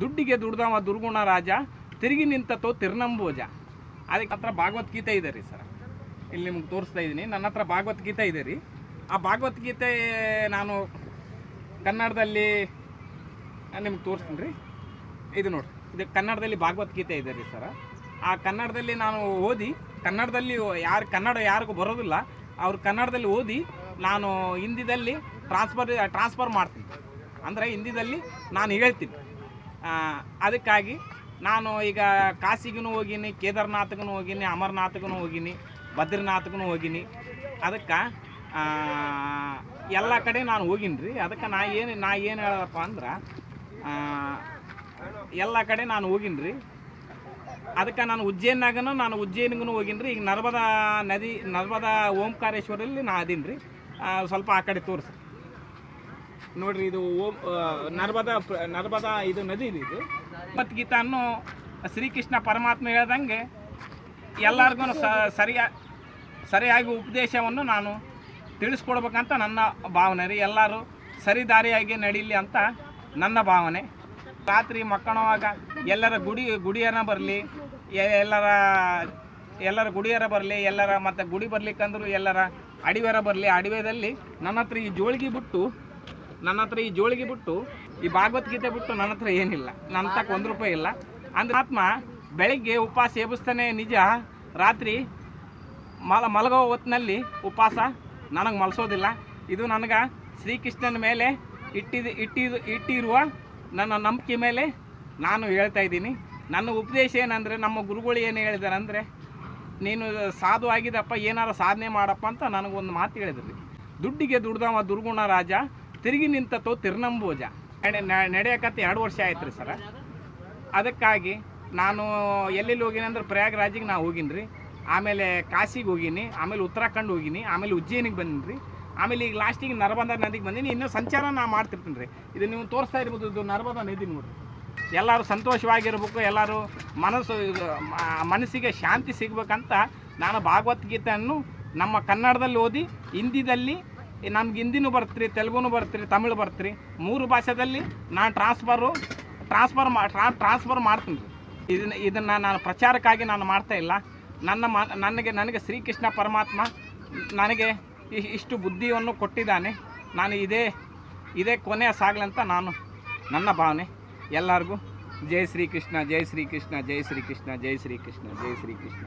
ದುಡ್ಡಿಗೆ ದುಡ್ದವ ದುರ್ಗುಣ ರಾಜ, ತಿರುಗಿ ನಿಂತತೋ ತಿರ್ನಂಬೋಜ. ಅದಕ್ಕೆ ಹತ್ರ ಭಾಗವದ್ಗೀತೆ ಇದೆ ರೀ ಸರ್. ಇಲ್ಲಿ ನಿಮ್ಗೆ ತೋರಿಸ್ತಾ ಇದ್ದೀನಿ. ನನ್ನ ಹತ್ರ ಭಾಗವದ್ಗೀತೆ ಇದೆ ರೀ. ಆ ಭಾಗವದ್ಗೀತೆ ನಾನು ಕನ್ನಡದಲ್ಲಿ ನಿಮ್ಗೆ ತೋರಿಸ್ತೀನಿ ರೀ. ಇದು ನೋಡಿ ಇದು ಕನ್ನಡದಲ್ಲಿ ಭಾಗವದ್ಗೀತೆ ಇದೆ ರೀ ಸರ. ಆ ಕನ್ನಡದಲ್ಲಿ ನಾನು ಓದಿ, ಕನ್ನಡದಲ್ಲಿ ಯಾರು, ಕನ್ನಡ ಯಾರಿಗೂ ಬರೋದಿಲ್ಲ, ಅವ್ರು ಕನ್ನಡದಲ್ಲಿ ಓದಿ ನಾನು ಹಿಂದಿದಲ್ಲಿ ಟ್ರಾನ್ಸ್ಫರ್ ಟ್ರಾನ್ಸ್ಫರ್ ಮಾಡ್ತೀನಿ. ಅಂದರೆ ಹಿಂದಿದಲ್ಲಿ ನಾನು ಹೇಳ್ತೀನಿ. ಅದಕ್ಕಾಗಿ ನಾನು ಈಗ ಕಾಶಿಗೂ ಹೋಗೀನಿ ಕೇದಾರ್ನಾಥ್ಗೂ ಹೋಗೀನಿ ಅಮರ್ನಾಥಗೂ ಹೋಗೀನಿ ಬದ್ರಿನಾಥಗೂ ಹೋಗೀನಿ. ಅದಕ್ಕೆ ಎಲ್ಲ ಕಡೆ ನಾನು ಹೋಗಿನಿ ರೀ ಅದಕ್ಕೆ ನಾ ಏನು ನಾ ಏನು ಹೇಳಪ್ಪ ಅಂದ್ರೆ ಎಲ್ಲ ಕಡೆ ನಾನು ಹೋಗೀನಿ ರೀ ಅದಕ್ಕೆ ನಾನು ಉಜ್ಜಯಿನಾಗನು ನಾನು ಉಜ್ಜಯಿನಿಗೂ ಹೋಗಿನಿ ರೀ ಈಗ ನರ್ಮದಾ ನದಿ, ನರ್ಮದಾ ಓಂಕಾರೇಶ್ವರಲ್ಲಿ ನಾ ಅದೀನಿ ರೀ ಸ್ವಲ್ಪ ಆ ಕಡೆ ತೋರಿಸಿ ನೋಡ್ರಿ ಇದು ಓ ನರ್ಮದಾ ನರ್ಮದಾ ಇದು ನದಿ ಇದು ಇದು. ಭಗವದ್ಗೀತಾ ಅನ್ನೋ ಶ್ರೀಕೃಷ್ಣ ಪರಮಾತ್ಮ ಹೇಳ್ದಂಗೆ ಎಲ್ಲರಿಗೂ ಸರಿಯಾ, ಸರಿಯಾಗಿ ಉಪದೇಶವನ್ನು ನಾನು ತಿಳಿಸ್ಕೊಡ್ಬೇಕಂತ ನನ್ನ ಭಾವನೆ ರೀ. ಎಲ್ಲರೂ ಸರಿ ದಾರಿಯಾಗಿ ನಡೀಲಿ ಅಂತ ನನ್ನ ಭಾವನೆ. ರಾತ್ರಿ ಮಕ್ಕಳುವಾಗ ಎಲ್ಲರ ಗುಡಿ, ಗುಡಿಯರ ಬರಲಿ ಎಲ್ಲರ ಎಲ್ಲರ ಗುಡಿಯರ ಬರಲಿ, ಎಲ್ಲರ ಮತ್ತು ಗುಡಿ ಬರ್ಲಿಕ್ಕಂದ್ರೂ ಎಲ್ಲರ ಅಡಿವೆರ ಬರಲಿ, ಅಡಿವೆದಲ್ಲಿ ನನ್ನ ಹತ್ರ ಈ ಜೋಳಿಗೆ ಬಿಟ್ಟು ನನ್ನ ಹತ್ರ ಈ ಜೋಳಿಗೆ ಬಿಟ್ಟು, ಈ ಭಾಗವದ್ಗೀತೆ ಬಿಟ್ಟು ನನ್ನ ಹತ್ರ ಏನಿಲ್ಲ. ನನ್ನ ತಕ್ಕ ಒಂದು ರೂಪಾಯಿ ಇಲ್ಲ. ಅಂದ್ರೆ ಆತ್ಮ ಬೆಳಿಗ್ಗೆ ಉಪವಾಸ ಸೇವಿಸ್ತಾನೆ ನಿಜ, ರಾತ್ರಿ ಮಲ ಮಲಗೋ ಹೊತ್ತಿನಲ್ಲಿ ಉಪವಾಸ ನನಗೆ ಮಲಸೋದಿಲ್ಲ. ಇದು ನನಗೆ ಶ್ರೀಕೃಷ್ಣನ ಮೇಲೆ ಇಟ್ಟಿದ ಇಟ್ಟಿದ ಇಟ್ಟಿರುವ ನನ್ನ ನಂಬಿಕೆ ಮೇಲೆ ನಾನು ಹೇಳ್ತಾ ಇದ್ದೀನಿ. ನನ್ನ ಉಪದೇಶ ಏನಂದರೆ, ನಮ್ಮ ಗುರುಗಳು ಏನು ಹೇಳಿದ್ದಾರೆ ಅಂದರೆ, ನೀನು ಸಾಧು ಆಗಿದಪ್ಪ ಏನಾರು ಸಾಧನೆ ಮಾಡಪ್ಪ ಅಂತ ನನಗೊಂದು ಮಾತು ಹೇಳಿದ್ರಿ. ದುಡ್ಡಿಗೆ ದುಡ್ದವ ದುರ್ಗುಣ ರಾಜ ತಿರುಗಿ ನಿಂತತೋ ತಿರುನಂಬೂಜ. ನಡೆ ನಡೆಯಕತ್ತೆ ಎರಡು ವರ್ಷ ಆಯ್ತು ರೀ ಸರ. ಅದಕ್ಕಾಗಿ ನಾನು ಎಲ್ಲೆಲ್ಲಿ ಹೋಗಿನಿ ಅಂದ್ರೆ ಪ್ರಯಾಗ್ರಾಜಿಗೆ ನಾ ಹೋಗಿನಿ ರೀ ಆಮೇಲೆ ಕಾಶಿಗೆ ಹೋಗಿನಿ, ಆಮೇಲೆ ಉತ್ತರಾಖಂಡ್ ಹೋಗಿನಿ, ಆಮೇಲೆ ಉಜ್ಜಯಿನಿಗೆ ಬಂದಿನಿ ರೀ ಆಮೇಲೆ ಈಗ ಲಾಸ್ಟಿಗೆ ನರ್ಮದಾ ನದಿಗೆ ಬಂದೀನಿ. ಇನ್ನೂ ಸಂಚಾರ ನಾ ಮಾಡ್ತಿರ್ತೀನಿ ರೀ ಇದು ನೀವು ತೋರಿಸ್ತಾ ಇರ್ಬೋದು, ಇದು ನರ್ಮದಾ ನದಿ ನೋಡ್ರಿ. ಎಲ್ಲರೂ ಸಂತೋಷವಾಗಿರ್ಬೇಕು, ಎಲ್ಲರೂ ಮನಸ್ಸು ಮನಸ್ಸಿಗೆ ಶಾಂತಿ ಸಿಗ್ಬೇಕಂತ ನಾನು ಭಾಗವದ್ಗೀತೆಯನ್ನು ನಮ್ಮ ಕನ್ನಡದಲ್ಲಿ ಓದಿ, ಹಿಂದಿದಲ್ಲಿ ನಮ್ಗೆ ಹಿಂದಿನೂ ಬರ್ತೀರಿ, ತೆಲುಗುನು ಬರ್ತೀರಿ, ತಮಿಳು ಬರ್ತೀರಿ. ಮೂರು ಭಾಷೆದಲ್ಲಿ ನಾನು ಟ್ರಾನ್ಸ್ಫರು ಟ್ರಾನ್ಸ್ಫರ್ ಮಾ ಟ್ರಾನ್ಸ್ಫರ್ ಮಾಡ್ತೀನಿ. ರೀ ಇದನ್ನ, ಇದನ್ನು ನಾನು ಪ್ರಚಾರಕ್ಕಾಗಿ ನಾನು ಮಾಡ್ತಾ ಇಲ್ಲ. ನನ್ನ ಮ, ನನಗೆ ನನಗೆ ಶ್ರೀಕೃಷ್ಣ ಪರಮಾತ್ಮ ನನಗೆ ಇಷ್ಟು ಬುದ್ಧಿಯನ್ನು ಕೊಟ್ಟಿದ್ದಾನೆ. ನಾನು ಇದೇ ಇದೇ ಕೊನೆಯ ಸಾಗಲಂತ ನಾನು ನನ್ನ ಭಾವನೆ. ಎಲ್ಲರಿಗೂ ಜೈ ಶ್ರೀಕೃಷ್ಣ ಜೈ ಶ್ರೀಕೃಷ್ಣ ಜೈ ಶ್ರೀಕೃಷ್ಣ ಜೈ ಶ್ರೀಕೃಷ್ಣ ಜೈ ಶ್ರೀಕೃಷ್ಣ.